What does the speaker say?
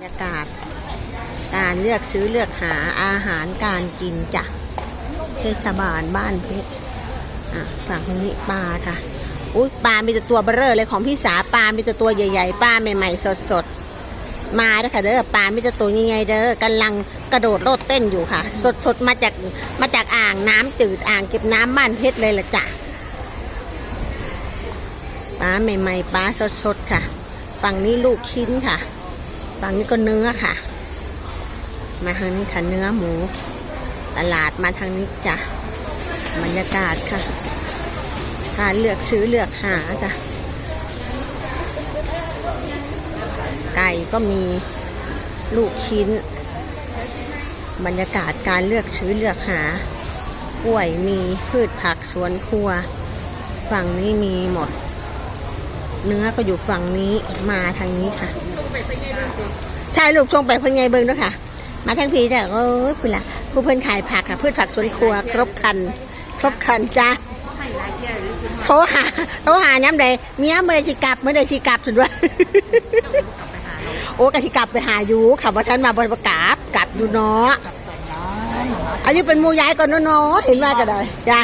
บรรยากาศ การเลือกซื้อเลือกหาอาหารการกินจ้ะเทศบาลบ้านเพชรอะฝั่งนี้ปลาค่ะอุ้ยปลามีแต่ตัวเบอเร่อเลยของพี่สาปลามีแต่ตัวใหญ่ๆปลาใหม่ๆสดๆมาเด้อค่ะเด้อปลามีแต่ตัวใหญ่ๆเด้อกำลังกระโดดโลดเต้นอยู่ค่ะ สดๆมาจากมาจากอ่างน้ำจืดอ่างเก็บน้ำบ้านเพชรเลยละจ้ะปลาใหม่ๆปลาสดๆค่ะฝั่งนี้ลูกชิ้นค่ะ ฝั่งนี้ก็เนื้อค่ะ มาทางนี้ค่ะเนื้อหมู ตลาดมาทางนี้จ้ะบรรยากาศค่ะการเลือกซื้อเลือกหาจ้ะไก่ก็มีลูกชิ้น บรรยากาศการเลือกซื้อเลือกหากล้วยมีพืชผักสวนครัว ฝั่งนี้มีหมด เนื้อก็อยู่ฝั่งนี้มาทางนี้ค่ะ ใช่ลูกชงไปเพิ่งไงเบิ้งด้วยค่ะ มาทั้งพีแต่โอ้ยคุณล่ะผู้เพิ่นขายผักค่ะพืชผักสวนครัวครบคัน ครบคันจ้าโทรหาโทรหาย้ำใดเมียเมื่อใดสิกลับเมื่อใดสิกลับสุดว่าโอ้กะสิกลับไปหาอยู่ค่ะว่าท่านมาบริประกาศกลับอยู่เนาะอายุเป็นมูย้ายก่อนเนาะเนาะเห็นว่าก็ได้จ้า